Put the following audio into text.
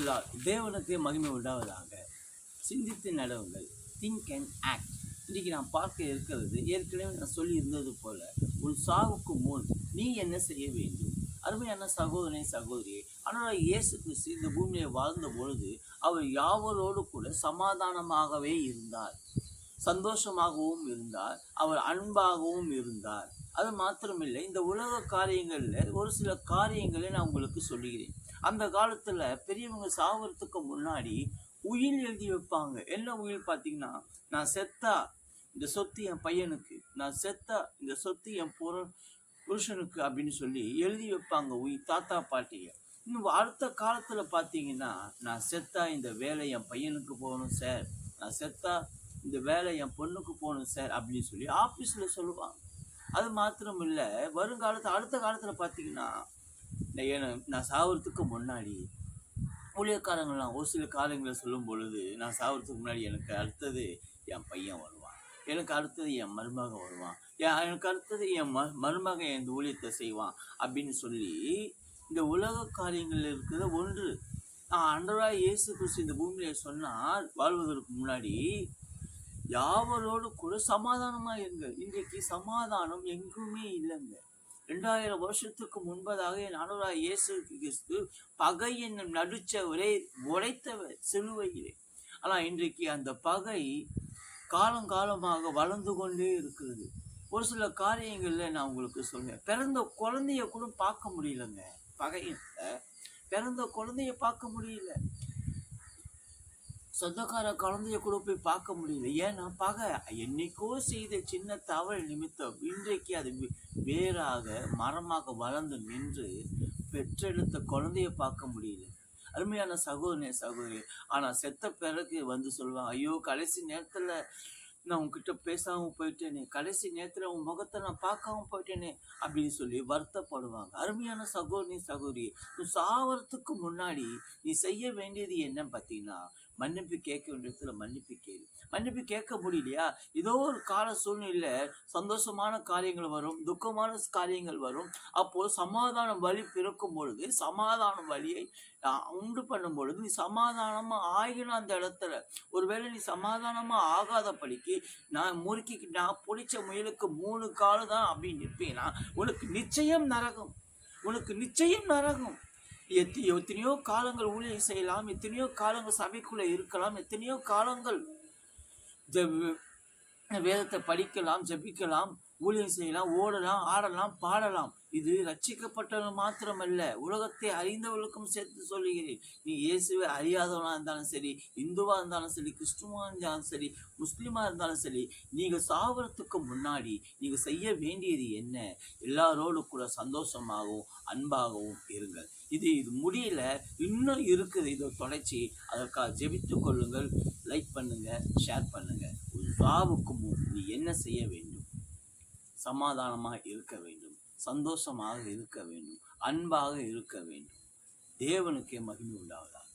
நாமத்திலால் தேவனுக்கு மகிமை உண்டாவதாக சிந்தித்து நடவுங்கள். திங்க் அண்ட் ஆக்ட் இன்றைக்கி நான் பார்க்க இருக்கிறது ஏற்கனவே நான் சொல்லி இருந்தது போல உன் சாவுக்கு முன் நீ என்ன செய்ய வேண்டும்? அருமையான சகோதரனை சகோதரியை ஆனால் இயேசு கிறிஸ்து இந்த பூமியை வாழ்ந்த பொழுது அவர் யாவரோடு கூட சமாதானமாகவே இருந்தார். சந்தோஷமாகவும் இருந்தார். அவர் அன்பாகவும் இருந்தார். அது மாத்திரமில்லை. இந்த உலக காரியங்களில் ஒரு சில காரியங்களை நான் உங்களுக்கு சொல்லுகிறேன். அந்த காலத்தில் பெரியவங்க சாகிறதுக்கு முன்னாடி உயில் எழுதி வைப்பாங்க. என்ன உயில் பார்த்தீங்கன்னா நான் செத்தா இந்த சொத்து என் பையனுக்கு நான் செத்தா இந்த சொத்து என் புற புருஷனுக்கு அப்படின்னு சொல்லி எழுதி வைப்பாங்க உயிர் தாத்தா பாட்டியை. இன்னும் அடுத்த காலத்தில் பார்த்தீங்கன்னா நான் செத்தா இந்த வேலை என் பையனுக்கு போகணும் சார். நான் செத்தா இந்த வேலை என் பொண்ணுக்கு போகணும் சார் அப்படின்னு சொல்லி ஆஃபீஸில் சொல்லுவாங்க. அது மாத்திரம் இல்லை வருங்காலத்தில் அடுத்த காலத்தில் பார்த்தீங்கன்னா நான் நான் சாவறதுக்கு முன்னாடி ஊழியக்காரங்கள்லாம் ஒரு சில காலங்களில் சொல்லும் பொழுது நான் சாவறதுக்கு முன்னாடி எனக்கு அடுத்தது என் பையன் வருவான். எனக்கு அடுத்தது என் மருமகன் வருவான். என் எனக்கு அடுத்தது என் ம மருமகன் இந்த ஊழியத்தை செய்வான் அப்படின்னு சொல்லி இந்த உலக காரியங்களில் இருக்கிற ஒன்று. அன்றராய் இயேசு கிறிஸ்து இந்த பூமியில் சொன்னால் வாழ்வதற்கு முன்னாடி யாவரோடு கூட சமாதானமா இருங்க. இன்றைக்கு சமாதானம் எங்குமே இல்லைங்க. ரெண்டாயிரம் வருஷத்துக்கு முன்பதாக என் அனுராய் இயேசு கிறிஸ்து பகை என்னும் நடுச்சவரை உடைத்தவர் சிலுவையிலே. ஆனால் இன்றைக்கு அந்த பகை காலங்காலமாக வளர்ந்து கொண்டே இருக்கிறது. ஒரு சில காரியங்களில் நான் உங்களுக்கு சொல்றேன். பிறந்த குழந்தைய கூட பார்க்க முடியலங்க. பகையில பிறந்த குழந்தைய பார்க்க முடியல. சொந்தக்கார குழந்தைய கூட போய் பார்க்க முடியல. ஏன்னா பார்க்க என்னைக்கோ செய்த சின்ன தவறு நிமித்தம் இன்றைக்கு அது வேறாக மரமாக வளர்ந்து நின்று பெற்றெடுத்த குழந்தைய பார்க்க முடியல. அருமையான சகோதரனே சகோதரி ஆனால் செத்த பிறகு வந்து சொல்லுவாங்க ஐயோ கடைசி நேரத்தில் நான் உங்ககிட்ட பேசாமல் போயிட்டேனே கடைசி நேரத்தில் உன் முகத்தை நான் பார்க்காம போயிட்டேனே அப்படின்னு சொல்லி வருத்தப்படுவாங்க. அருமையான சகோதரி சகோதரி நீ சாவறதுக்கு முன்னாடி நீ செய்ய வேண்டியது என்ன பார்த்தீங்கன்னா மன்னிப்பு கேட்க வேண்டிய இடத்துல மன்னிப்பு கேளு. மன்னிப்பு கேட்க முடியலையா? ஏதோ ஒரு கால சூழ்நிலை சந்தோஷமான காரியங்கள் வரும் துக்கமான காரியங்கள் வரும். அப்போ சமாதான வழி பிறக்கும் பொழுது சமாதான வழியை உண்டு பண்ணும் பொழுது நீ சமாதானமா ஆகின அந்த இடத்துல. ஒருவேளை நீ சமாதானமா ஆகாதபடிக்கு நான் முறுக்கி நான் பிடிச்ச முயலுக்கு மூணு காலு தான் அப்படின்னு நிற்பீங்கன்னா உனக்கு நிச்சயம் நரகம். உனக்கு நிச்சயம் நரகம். எத்தி எத்தனையோ காலங்கள் ஊழியம் செய்யலாம் எத்தனையோ காலங்கள் சபைக்குள்ளே இருக்கலாம் எத்தனையோ காலங்கள் வேதத்தை படிக்கலாம் ஜெபிக்கலாம் ஊழியம் செய்யலாம் ஓடலாம் ஆடலாம் பாடலாம். இது ரட்சிக்கப்பட்டவர்கள் மாத்திரமல்ல. உலகத்தை அறிந்தவர்களுக்கும் சேர்த்து சொல்லுகிறேன். நீ இயேசுவை அறியாதவனாக இருந்தாலும் சரி இந்துவாக இருந்தாலும் சரி கிறிஸ்துவாக இருந்தாலும் சரி முஸ்லீமாக இருந்தாலும் சரி நீங்கள் சாவறதுக்கு முன்னாடி நீங்கள் செய்ய வேண்டியது என்ன? எல்லாரோடு கூட சந்தோஷமாகவும் அன்பாகவும் இருங்கள். இது இது முடியல. இன்னும் இருக்குது. இதை தொடர்ச்சி. அதற்காக ஜெபித்து கொள்ளுங்கள். லைக் பண்ணுங்கள் ஷேர் பண்ணுங்கள் சாவுக்கு முன் நீ என்ன செய்ய வேண்டும்? சமாதானமாக இருக்க வேண்டும். சந்தோஷமாக இருக்க வேண்டும். அன்பாக இருக்க வேண்டும். தேவனுக்கே மகிமை உண்டாவதாக.